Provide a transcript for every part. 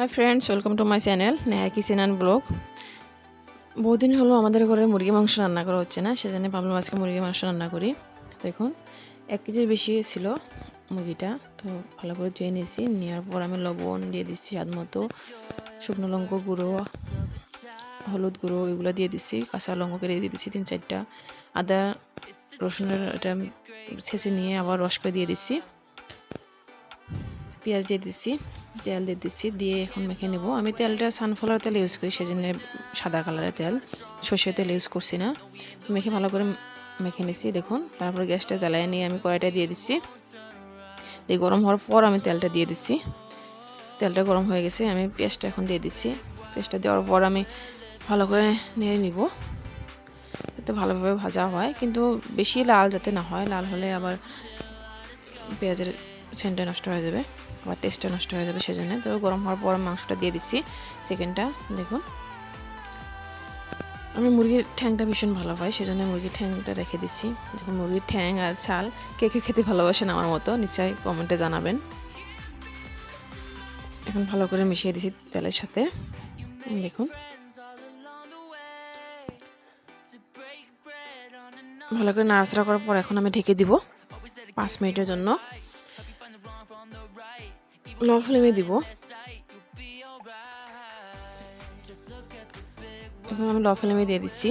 Hi friends welcome to my channel নেয়ার kitchen and blog বহুদিন হলো আমাদের ঘরে মুরগি মাংস রান্না করা হচ্ছে না, সেজন্য ভাবলাম আজকে মুরগি মাংস রান্না করি। দেখুন, এক কেজির বেশি ছিল মুরগিটা, তো ভালো করে ধুয়ে নিয়েছি, নেওয়ার পর আমি লবণ দিয়ে দিচ্ছি স্বাদ মতো। শুকনো লঙ্কা গুঁড়ো, হলুদ গুঁড়ো, এগুলো দিয়ে দিচ্ছি, কাঁচা লঙ্কা কেটে দিয়ে দিচ্ছি তিন চারটা। আদা রসুনের এটা ছেঁচে নিয়ে আবার রস করে দিয়ে দিচ্ছি। পেঁয়াজ দিয়ে দিচ্ছি তেল দিয়ে দিচ্ছি দিয়ে এখন মেখে নেব। আমি তেলটা সানফ্লাওয়ার তেল ইউজ করি, সেজন্য সাদা কালারের তেল। সর্ষের তেল ইউজ করছি না। মেখে ভালো করে মেখে নিছি, দেখুন। তারপর গ্যাসটা জ্বালিয়ে নিয়ে আমি কড়াইটা দিয়ে দিচ্ছি দিয়ে গরম হওয়ার পর আমি তেলটা দিয়ে দিচ্ছি তেলটা গরম হয়ে গেছে, আমি পেঁয়াজটা এখন দিয়ে দিচ্ছি পেঁয়াজটা দেওয়ার পর আমি ভালো করে নেড়ে নিব। যাতে ভালোভাবে ভাজা হয়, কিন্তু বেশি লাল যাতে না হয়। লাল হলে আবার পেঁয়াজের সেন্টটা নষ্ট হয়ে যাবে, আবার টেস্টটা নষ্ট হয়ে যাবে সেজন্য। তো গরম হওয়ার পর মাংসটা দিয়ে দিচ্ছি চিকেনটা দেখুন। আমি মুরগির ঠ্যাংটা ভীষণ ভালো পাই, সেজন্য মুরগির ঠ্যাংটা রেখে দিচ্ছি। দেখুন, মুরগির ঠ্যাং আর ছাল, কে কে খেতে ভালোবাসেন আমার মতো, নিশ্চয়ই কমেন্টে জানাবেন। এখন ভালো করে মিশিয়ে দিচ্ছি তেলের সাথে। দেখুন। ভালো করে নাড়াচাড়া করার পর এখন আমি ঢেকে দিব পাঁচ মিনিটের জন্য। লো ফ্লেমে দিব। এখন আমি লো ফ্লেমে দিয়ে দিচ্ছি।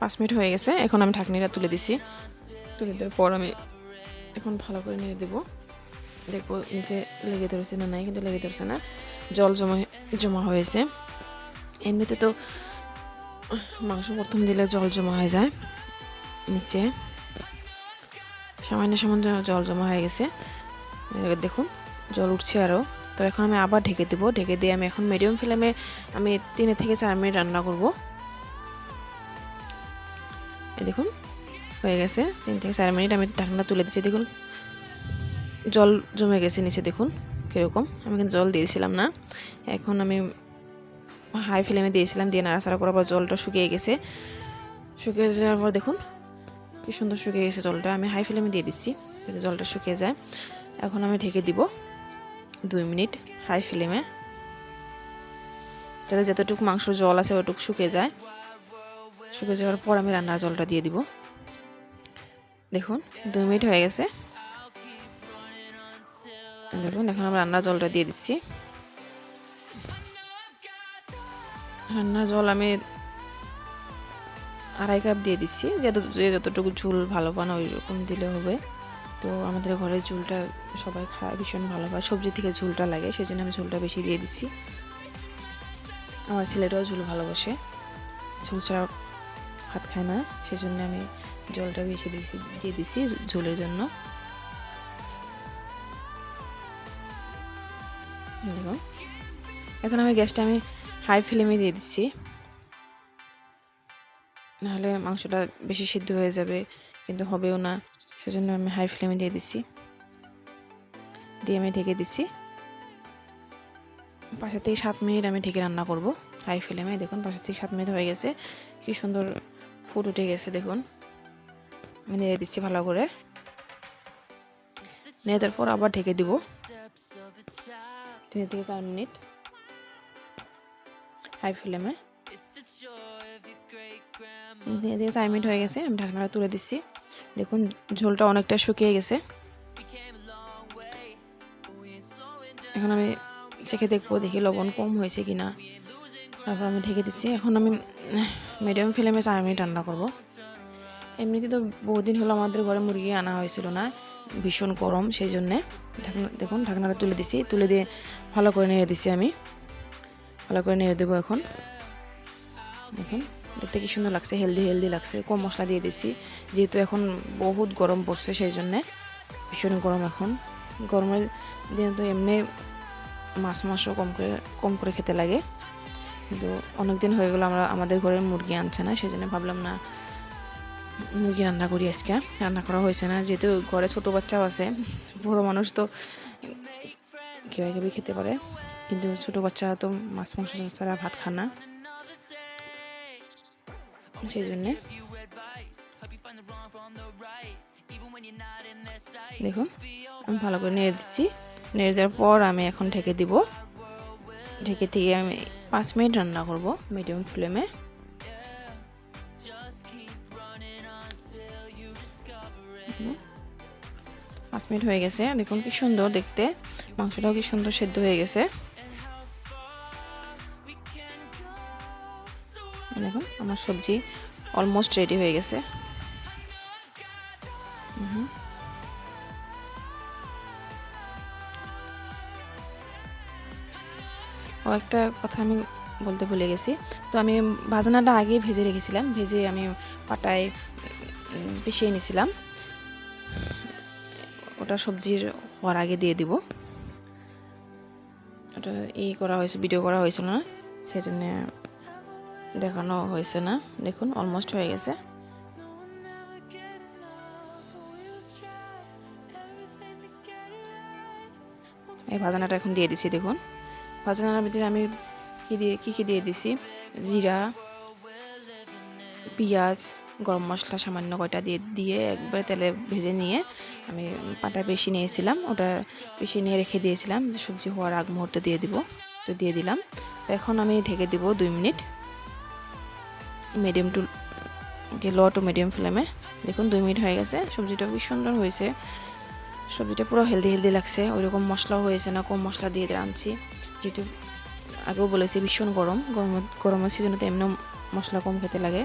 পাঁচ মিনিট হয়ে গেছে, এখন আমি ঢাকনিটা তুলে দিছি। তুলে দেওয়ার পর আমি এখন ভালো করে নেড়ে দেবো। দেখব নিচে লেগে ধরেছে না নাই, কিন্তু লেগে ধরছে না। জল জমা জমা হয়েছে। এমনিতে তো মাংস প্রথম দিলে জল জমা হয়ে যায় নিচে। সামান্য সামান্য জল জমা হয়ে গেছে। দেখুন, জল উঠছে আরও তো এখন আমি আবার ঢেকে দেবো। ঢেকে দিয়ে আমি এখন মিডিয়াম ফ্লেমে আমি তিনে থেকে চার মিনিট রান্না করব। এই দেখুন, হয়ে গেছে। তিন থেকে চার মিনিট আমি ঢাকনা তুলে দিচ্ছি। দেখুন, জল জমে গেছে নিচে। দেখুন, কীরকম। আমি কিন্তু জল দিয়েছিলাম না। এখন আমি হাই ফ্লেমে দিয়েছিলাম। দিয়ে নাড়াচাড়া করার পর জলটা শুকিয়ে গেছে। শুকিয়ে যাওয়ার পর দেখুন কি সুন্দর শুকিয়ে গেছে জলটা, আমি হাই ফ্লেমে দিয়ে দিচ্ছি, যাতে জলটা শুকিয়ে যায়। এখন আমি ঢেকে দিব দুই মিনিট হাই ফ্লেমে যাতে যতটুকু মাংসর জল আছে ওটুকু শুকিয়ে যায়। শুকিয়ে যাওয়ার পর আমি রান্নার জলটা দিয়ে দিব। দেখুন, দুই মিনিট হয়ে গেছে। দেখুন, এখন আমি রান্নার জলটা দিয়ে দিচ্ছি। রান্নার জল আমি আড়াই কাপ দিয়ে দিচ্ছি। যে যতটুকু ঝুল ভালো পান ওই রকম দিলে হবে। তো আমাদের ঘরে ঝুলটা সবাই খায়, ভীষণ ভালো পায়। সবজি থেকে ঝুলটা লাগে সেই জন্য আমি ঝুলটা বেশি দিয়ে দিচ্ছি। আমার ছেলেটাও ঝুল ভালোবাসে। ঝুল ছাড়া ভাত খায় না, সেজন্য আমি জলটা বেশি দিয়েছি দিয়ে দিচ্ছি ঝুলের জন্য। দেখুন। এখন আমি গ্যাসটা আমি হাই ফ্লেমে দিয়ে দিচ্ছি। নাহলে মাংসটা বেশি সিদ্ধ হয়ে যাবে, কিন্তু হবেও না। সেজন্য আমি হাই ফ্লেমে দিয়ে দিচ্ছি দিয়ে আমি ঢেকে দিচ্ছি পাশে থেকে সাত মিনিট আমি ঢেকে রান্না করব হাই ফ্লেমে দেখুন, পাশে থেকে সাত মিনিট হয়ে গেছে। কি সুন্দর ফুট উঠে গেছে, দেখুন। আমি নেড়ে দিচ্ছি ভালো করে। নেড়ে দেওয়ার পর আবার ঢেকে দিব। তিন থেকে চার মিনিট। হাই ফ্লেমে চার মিনিট হয়ে গেছে, আমি ঢাকনাটা তুলে দিচ্ছি। দেখুন, ঝোলটা অনেকটা শুকিয়ে গেছে। এখন আমি চেখে দেখব, দেখি লবণ কম হয়েছে কি না তারপর আমি ঢেকে দিচ্ছি। এখন আমি মিডিয়াম ফ্লেমে চার মিনিট রান্না করব। এমনিতে তো বহুদিন হলো আমাদের ঘরে মুরগি আনা হয়েছিল না, ভীষণ গরম, সেই জন্যে দেখুন, ঢাকনাটা তুলে দিছি তুলে দিয়ে ভালো করে নেড়ে দিছি আমি। ভালো করে নেড়ে দেবো এখন। দেখুন, দেখতে কি সুন্দর লাগছে হেলদি হেলদি লাগছে। কম মশলা দিয়ে দিছি, যেহেতু এখন বহুত গরম পড়ছে সেই জন্যে ভীষণ গরম এখন। গরমের দিনে তো এমনি মাছ মাংসও কম করে কম করে খেতে লাগে। কিন্তু অনেক দিন হয়ে গেলো আমরা, আমাদের ঘরে মুরগি আনছে না সেই জন্য ভাবলাম না, মুরগি রান্না করি আজকে। রান্না করা হয়েছে না, যেহেতু ঘরে ছোটো বাচ্চাও আছে, বড়ো মানুষ তো কেউ কেউ খেতে পারে। কিন্তু ছোটো বাচ্চারা তো মাছ মাংস ছাড়া ভাত খান না। সেই জন্যে আমি ভালো করে নেড়ে দিচ্ছি। নেড়ে দেওয়ার পর আমি এখন ঢেকে দিব। ঢেকে থেকে আমি পাঁচ মিনিট রান্না করব মিডিয়াম ফ্লেমে। পাঁচ মিনিট হয়ে গেছে। দেখুন কি সুন্দর দেখতে। মাংসটাও কি সুন্দর সেদ্ধ হয়ে গেছে। আমার সবজি অলমোস্ট রেডি হয়ে গেছে। ও একটা কথা আমি বলতে ভুলে গেছি। তো আমি ভাজানাটা আগে ভেজে রেখেছিলাম, ভেজে আমি পাটায় পিষিয়ে নিয়েছিলাম। ওটা সবজির হওয়ার আগে দিয়ে দিব। ওটা ই করা হয়েছে ভিডিও করা হয়েছিল না, সেজন্য দেখানো হয়েছে না। দেখুন অলমোস্ট হয়ে গেছে। এই ভাজানাটা এখন দিয়ে দিছি, দেখুন। ভাজানার ভিতরে আমি কি দিয়ে কী কী দিয়ে দিছি? জিরা, পেঁয়াজ, গরম মশলা সামান্য কয়টা দিয়ে দিয়ে একবারে তেলে ভেজে নিয়ে আমি পাটা বেশি নিয়েছিলাম। ওটা বেশি নিয়ে রেখে দিয়েছিলাম যে সবজি হওয়ার আগ মুহূর্তে দিয়ে দিব। তো দিয়ে দিলাম। এখন আমি ঢেকে দিব দুই minute. Medium to low to medium ফ্লেমে দেখুন, দুই মিনিট হয়ে গেছে। সবজিটা খুব সুন্দর হয়েছে। সবজিটা পুরো হেলদি হেলদি লাগছে। ওইরকম মশলাও হয়েছে না, কম মশলা দিয়ে রাঁধছি যেহেতু আগেও বলেছি ভীষণ গরম। গরম, গরমের সিজনে তো এমনিও মশলা কম খেতে লাগে।